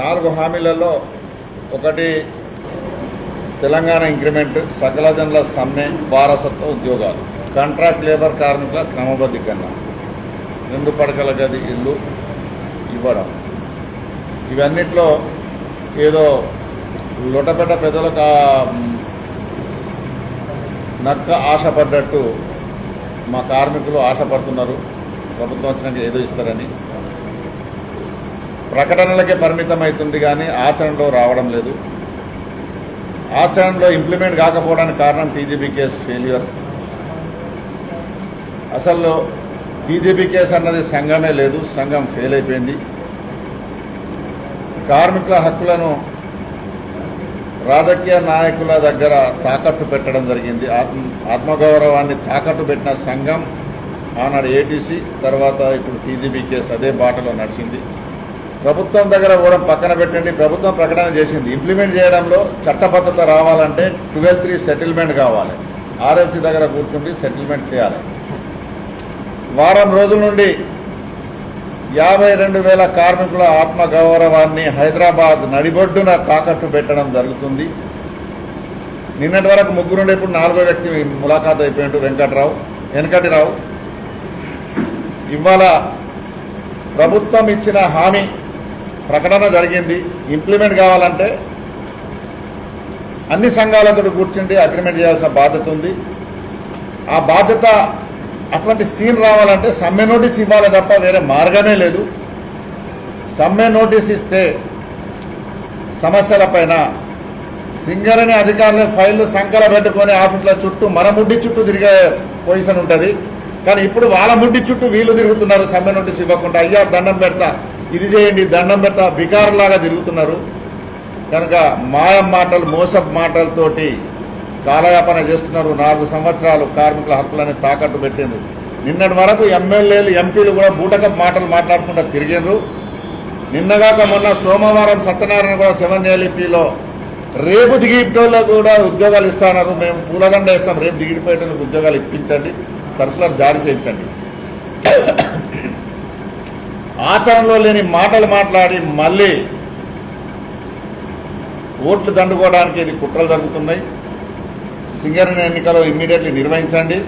నాలుగు హామీలలో ఒకటి తెలంగాణ ఇంక్రిమెంట్ సకల జనుల సమ్మె వారసత్వ ఉద్యోగాలు. కాంట్రాక్ట్ లేబర్ కార్మికుల క్రమబద్ధీకరణ. రెండు పడకల గది ఇల్లు ఇవ్వడం. ఇవన్నిట్లో ఏదో లొటపెట్ట పెద్దలకు నక్క ఆశపడ్డట్టు మా కార్మికులు ఆశపడుతున్నారు. ప్రభుత్వం వచ్చినాక ఏదో ఇస్తారని. ప్రకటనలకే పరిమితం అవుతుంది కానీ ఆచరణలో రావడం లేదు. ఆచరణలో ఇంప్లిమెంట్ కాకపోవడానికి కారణం టీజీబీ కేసు ఫెయిల్యూర్ అసలు టీజీబీ కేసు అన్నది సంఘమే లేదు సంఘం ఫెయిల్ అయిపోయింది. కార్మికుల హక్కులను రాజకీయ నాయకుల దగ్గర తాకట్టు పెట్టడం జరిగింది. ఆత్మ ఆత్మగౌరవాన్ని తాకట్టు పెట్టిన సంఘం ఆనాడు ఏటీసీ తర్వాత ఇప్పుడు టీజీబీ కేసు అదే బాటలో నడిచింది. ప్రభుత్వం దగ్గర కూడా పక్కన పెట్టండి. ప్రభుత్వం ప్రకటన చేసింది. ఇంప్లిమెంట్ చేయడంలో చట్టబద్ధత రావాలంటే ట్వెల్వ్ త్రీ సెటిల్మెంట్ కావాలి. ఆర్ఎల్సీ దగ్గర కూర్చుండి సెటిల్మెంట్ చేయాలి. వారం రోజుల నుండి యాభై రెండు వేల కార్మికుల ఆత్మగౌరవాన్ని హైదరాబాద్ నడిబొడ్డున తాకట్టు పెట్టడం జరుగుతుంది. నిన్నటి వరకు ముగ్గురుండే ఇప్పుడు నాలుగో వ్యక్తి ములాఖాత్ అయిపోయిండు వెంకట్రావు వెనకటిరావు ఇవాళ ప్రభుత్వం ఇచ్చిన హామీ ప్రకటన జరిగింది. ఇంప్లిమెంట్ కావాలంటే అన్ని సంఘాలతో కూర్చుండి అగ్రిమెంట్ చేయాల్సిన బాధ్యత ఉంది. ఆ బాధ్యత అట్లాంటి సీన్ రావాలంటే సమ్మె నోటీస్ ఇవ్వాలి తప్ప వేరే మార్గమే లేదు. సమ్మె నోటీస్ ఇస్తే సమస్యలపైన సింగరేణి అధికారులు ఫైళ్ళు సంకల పెట్టుకొని ఆఫీసుల చుట్టూ మన ముడ్డి చుట్టూ తిరిగే పొజిషన్ ఉంటుంది. కానీ ఇప్పుడు వాళ్ళ ముడ్డి చుట్టూ వీళ్ళు తిరుగుతున్నారు సమ్మె నోటీస్ ఇవ్వకుండా. అయ్యా దండం పెడతా. ఇది చేయండి దండం పెడతా బికారులాగా తిరుగుతున్నారు. కనుక మాయం మాటలు మోసపు మాటలతోటి కాలయాపన చేస్తున్నారు. నాలుగు సంవత్సరాలు కార్మికుల హక్కులని తాకట్టు పెట్టిండ్రు. నిన్నటి వరకు ఎమ్మెల్యేలు ఎంపీలు కూడా బూటకప్ మాటలు మాట్లాడుకుంటూ తిరిగినరు నిన్నగాక మొన్న సోమవారం సత్యనారాయణ కూడా సెవెన్ ఎల్ఈపీలో రేపు దిగిపోయేలో కూడా ఉద్యోగాలు ఇస్తున్నారు మేము పూలదండ ఇస్తాం రేపు దిగిపోయేటందుకు ఉద్యోగాలు ఇప్పించండి. సర్కులర్ జారీ చేయించండి. ఆచరణలో లేని మాటలు మాట్లాడి మళ్ళీ ఓట్లు దండుకోవడానికి ఇది కుట్రలు జరుగుతున్నాయి. సింగరేణి ఎన్నికలు ఇమ్మీడియట్లీ నిర్వహించండి.